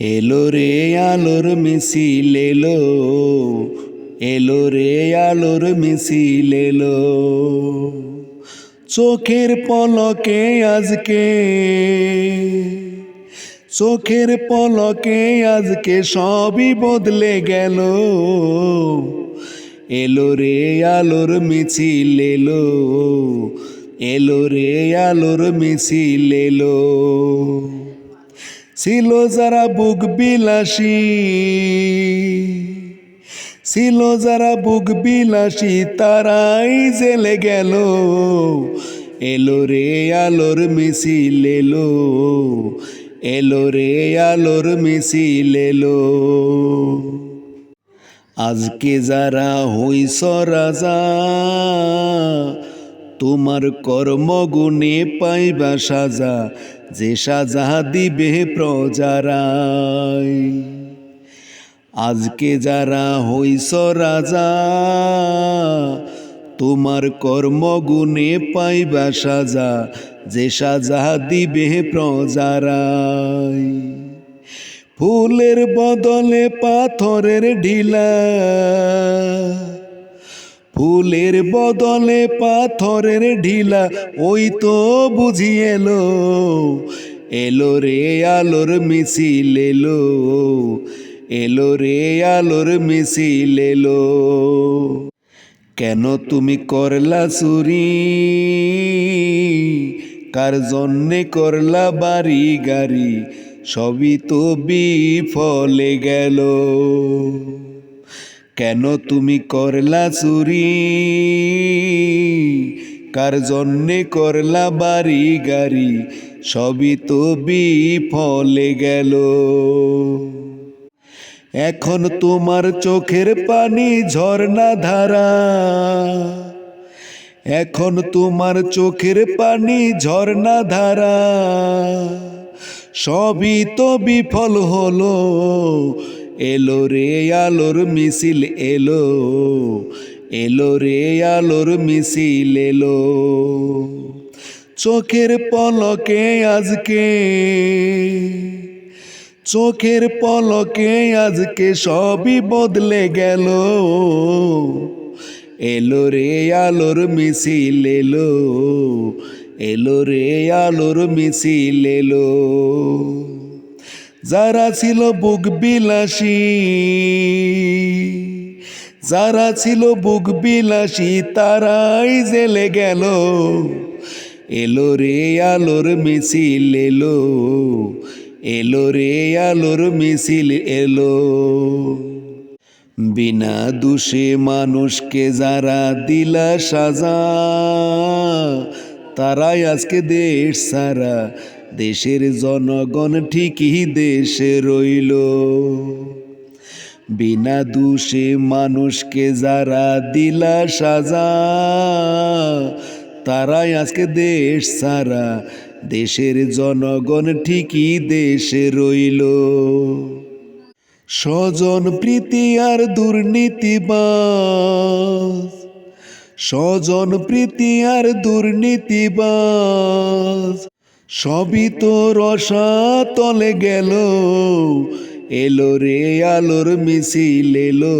এলো রে আলোর মিছিল এলো। এলো রে আলোর মিছিল এলো। চোখের পলকে আজকে, চোখের পলকে আজকে সবই বদলে গেল। এলো রে আলোর মিছিল এলো। এলো রে আলোর মিছিল এলো। ছিল যারা বুক বিলাসী, ছিল যারা বুক বিলাসী, তারাই জেলে গেল। এলো রে আলোর মিছিল, এলো এলো রে আলোর মিছিল, এলো। আজকে যারা হইস রাজা, তোমার কর্মগুণে পাইবা সাজা। যে সাজা দিবে প্রজারাই। আজকে যারা হইস রাজা, তোমার কর্মগুণে পাইবা সাজা, যে সাজা দিবে প্রজারাই। ফুলের বদলে পাথরের ঢিলা ফুলের বদলে পাথরের ঢিলা, ওই তো বুঝি এলো। এলো রে আলোর মিছিল এলো। এলো রে আলোর মিছিল এলো। কেন তুমি করলা চুরি? কার জন্যে করলা বাড়ি গাড়ি সবই তো বিফলে গেল। কেন তুমি করলা চুরি? কার জন্যে করলা বাড়ি গাড়ি সবই তো বিফলে গেল। এখন তোমার চোখের পানি ঝর্ণা ধারা। এখন তোমার চোখের পানি ঝর্ণা ধারা। সবই তো বিফল হলো। এলো রে আলোর মিছিল এলো এলো রে আলোর মিছিল এলো। চোখের পলকে আজকে, চোখের পলকে আজকে সবই বদলে গেল। এলো রে আলোর মিছিল এলো এলো রে আলোর মিছিল এলো। যারা ছিল বুক বিলাসী, যারা ছিল বুক বিলাসী, তারাই জেলে গেল। এলো রে আলোর মিছিল, এলো। এলো রে আলোর মিছিল, এলো। বিনা দোষে মানুষকে যারা দিলা সাজা, তারাই আজকে দেশ সারা। দেশের জনগণ ঠিকই দেশে রইল। বিনা দোষে মানুষকে যারা দিলা সাজা, তারাই আজকে দেশ সারা। দেশের জনগণ ঠিকই দেশে রইল। স্বজন প্রীতি আর দুর্নীতিবাজ। স্বজন প্রীতি আর দুর্নীতিবাজ। সবই তো রসা তলে গেল। এলো রে আলোর মিছিল এলো।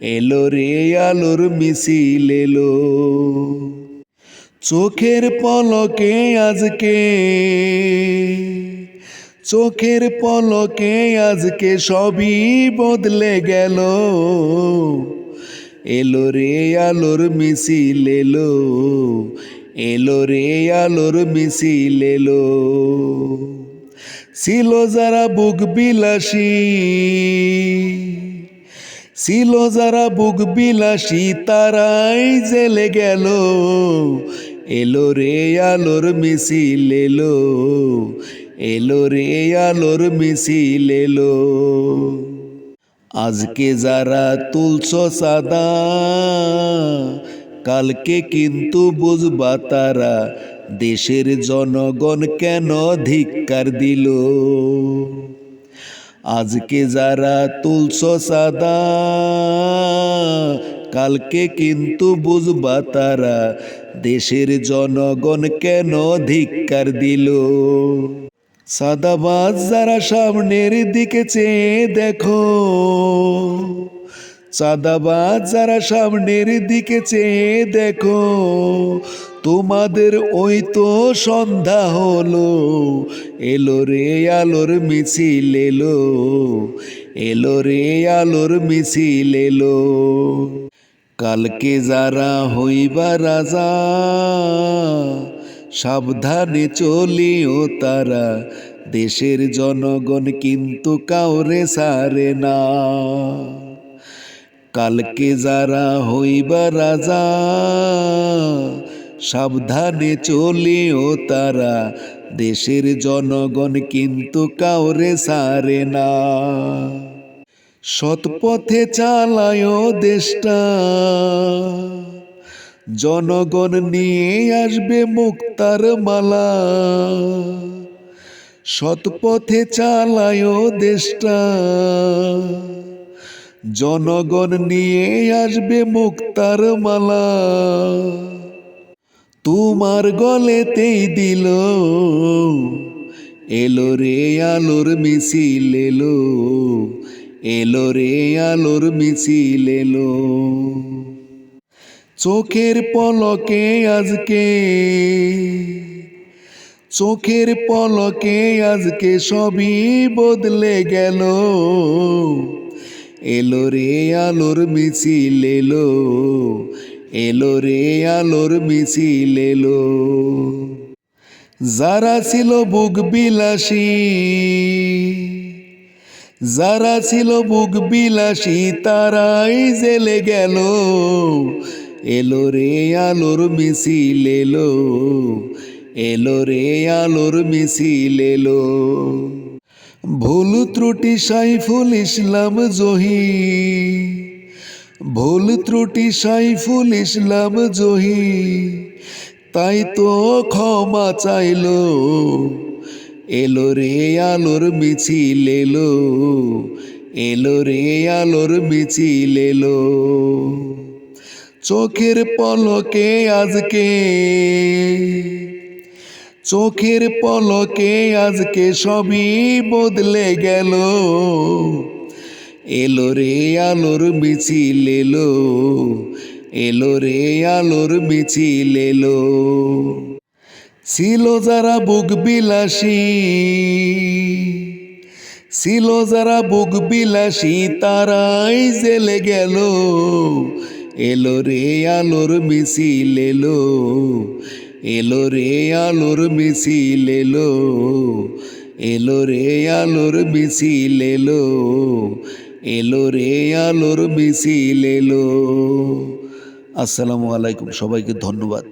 এলো রে আলোর মিছিল এলো। চোখের পলকে আজকে, চোখের পলকে আজকে সবই বদলে গেল। এলো রে আলোর মিছিল এলো। এলো রে আলোর মিছিল এলো। ছিল যারা বুক বিলাসী, ছিল যারা বুক বিলাসী, তারাই জেলে গেল। এলো রে আলোর মিছিল এলো এলো রে আলোর মিছিল এলো। আজকে যারা তুলছ সাদা কালকে কিন্তু বুঝবা তারা, দেশের জনগণ কেন ধিক্কার দিল? আজকে যারা তুলছ সাদা, কালকে কিন্তু বুঝবা তারা, দেশের জনগণ কেন ধিক্কার দিল? সাদাবাজ যারা সামনের দিকে চেয়ে দেখো চাঁদাবাজ যারা সামনের দিকে চেয়ে দেখো, তোমাদের ওই তো সন্ধ্যা হলো। এলো রে আলোর মিছিল এলো এলো রে আলোর মিছিল এলো। কালকে যারা হইবা রাজা, সাবধানে চলিও তারা। দেশের জনগণ কিন্তু কাউরে সারে না। কালকে যারা হইবা রাজা, সাবধানে চলিও তারা। দেশের জনগণ কিন্তু কাউরে সারে না। সৎপথে চালায় দেশটা। জনগণ নিয়ে আসবে মুক্তার মালা। সৎপথে চালায় দেশটা। জনগণ নিয়ে আসবে মুক্তার মালা। তোমার গলেতেই দিল। এলো রে আলোর মিছিল এলো। এলো রে আলোর মিছিল এলো। চোখের পলকে আজকে। চোখের পলকে আজকে সবই বদলে গেল। এলো রে আলোর মিছিল এলো। এলো রে আলোর মিছিল এলো। যারা ছিল বুক বিলাসী, যারা ছিল বুক বিলাসী, তারাই জেলে গেল। এলো রে আলোর মিছিল এলো। এলো রে আলোর মিছিল এলো। ভুল ত্রুটি সাইফুল ইসলাম জহি। ভুল ত্রুটি সাইফুল ইসলাম জহি। তাই তো ক্ষমা চাইলো। এলো রে আলোর মিছিল এলো। এলো রে আলোর মিছিল এলো। চোখের পলকে আজকে চোখের পলকে আজকে সবই বদলে গেল। এলো রে আলোর মিছিল, এলো। এলো রে আলোর মিছিল, এলো। ছিল যারা বুক বিলাসী, ছিল যারা বুক বিলাসী, তারাই জেলে গেল। এলো রে আলোর মিছিল, এলো। এলো রে আলোর মিছিল এলো। এলো রে আলোর মিছিল এলো। এলো রে আলোর মিছিল এলো। আসসালামু আলাইকুম, সবাইকে ধন্যবাদ।